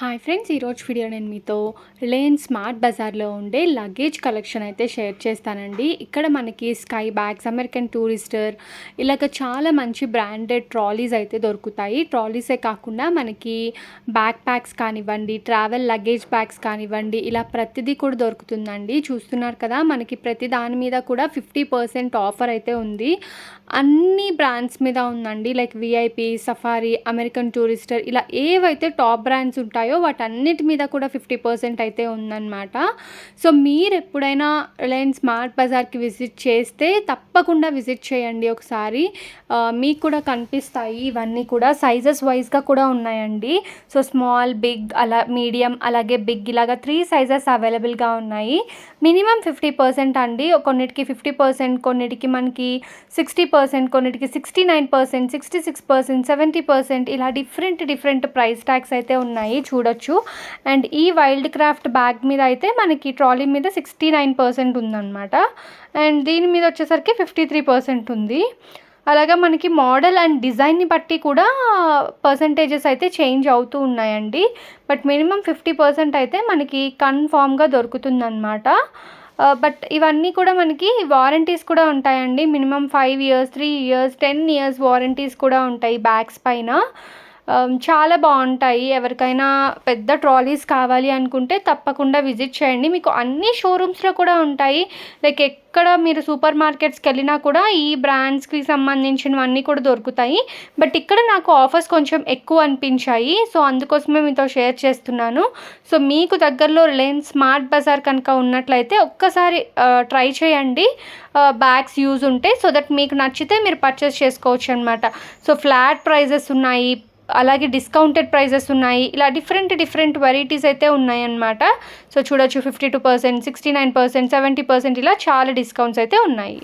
Hi friends ఈరోజు video నేను మీతో రిలయన్స్ స్మార్ట్ బజార్లో ఉండే లగేజ్ కలెక్షన్ అయితే షేర్ చేస్తానండి. ఇక్కడ మనకి స్కై బ్యాగ్స్ అమెరికన్ టూరిస్టర్ ఇలాగ చాలా మంచి బ్రాండెడ్ ట్రాలీస్ అయితే దొరుకుతాయి. ట్రాలీసే కాకుండా మనకి బ్యాక్ ప్యాక్స్ కానివ్వండి ట్రావెల్ లగేజ్ బ్యాగ్స్ కానివ్వండి ఇలా ప్రతిదీ కూడా దొరుకుతుందండి. చూస్తున్నారు కదా మనకి ప్రతి దాని మీద కూడా ఫిఫ్టీ పర్సెంట్ ఆఫర్ అయితే ఉంది. అన్ని బ్రాండ్స్ మీద ఉందండి. Like VIP Safari American Tourister ఇలా ఏవైతే టాప్ బ్రాండ్స్ ఉంటాయో వాటన్నిటి మీద కూడా ఫిఫ్టీ పర్సెంట్ అయితే ఉందన్నమాట. సో మీరు ఎప్పుడైనా రిలయన్స్ స్మార్ట్ బజార్కి విజిట్ చేస్తే తప్పకుండా విజిట్ చేయండి ఒకసారి. మీకు కూడా కనిపిస్తాయి ఇవన్నీ కూడా. సైజెస్ వైజ్గా కూడా ఉన్నాయండి. సో స్మాల్ బిగ్ అలా మీడియం అలాగే బిగ్ ఇలాగా త్రీ సైజెస్ అవైలబుల్గా ఉన్నాయి. మినిమం ఫిఫ్టీ పర్సెంట్ అండి. కొన్నిటికి ఫిఫ్టీ పర్సెంట్ కొన్నిటికి మనకి సిక్స్టీ పర్సెంట్ కొన్నిటికి sixty nine percent sixty six percent seventy percent ఇలా డిఫరెంట్ డిఫరెంట్ ప్రైస్ ట్యాగ్స్ అయితే ఉన్నాయి. చూ చూడొచ్చు. అండ్ ఈ వైల్డ్ క్రాఫ్ట్ బ్యాగ్ మీద అయితే మనకి ట్రాలీ మీద సిక్స్టీ నైన్ పర్సెంట్ ఉందన్నమాట. అండ్ దీని మీద వచ్చేసరికి ఫిఫ్టీ త్రీ పర్సెంట్ ఉంది. అలాగా మనకి మోడల్ అండ్ డిజైన్ని బట్టి కూడా పర్సంటేజెస్ అయితే చేంజ్ అవుతూ ఉన్నాయండి. బట్ మినిమం ఫిఫ్టీ పర్సెంట్ అయితే మనకి కన్ఫామ్గా దొరుకుతుందన్నమాట. బట్ ఇవన్నీ కూడా మనకి వారంటీస్ కూడా ఉంటాయండి. Minimum five years three years ten years warranties కూడా ఉంటాయి బ్యాగ్స్ పైన. Um, చాలా బాగుంటాయి. ఎవరికైనా పెద్ద ట్రాలీస్ కావాలి అనుకుంటే తప్పకుండా విజిట్ చేయండి. మీకు అన్ని షోరూమ్స్లో కూడా ఉంటాయి. లైక్ ఎక్కడ మీరు సూపర్ మార్కెట్స్కి వెళ్ళినా కూడా ఈ బ్రాండ్స్కి సంబంధించినవన్నీ కూడా దొరుకుతాయి. బట్ ఇక్కడ నాకు ఆఫర్స్ కొంచెం ఎక్కువ అనిపించాయి. సో అందుకోసమే మీతో షేర్ చేస్తున్నాను. సో మీకు దగ్గరలో రిలయన్స్ స్మార్ట్ బజార్ కనుక ఉన్నట్లయితే ఒక్కసారి ట్రై చేయండి. బ్యాగ్స్ యూజ్ ఉంటే సో దట్ మీకు నచ్చితే మీరు పర్చేస్ చేసుకోవచ్చు అనమాట సో ఫ్లాట్ ప్రైజెస్ ఉన్నాయి. అలాగే డిస్కౌంటెడ్ ప్రైజెస్ ఉన్నాయి. ఇలా డిఫరెంట్ డిఫరెంట్ వెరైటీస్ అయితే ఉన్నాయన్నమాట. సో చూడొచ్చు fifty two percent sixty nine percent seventy percent ఇలా చాలా డిస్కౌంట్స్ అయితే ఉన్నాయి.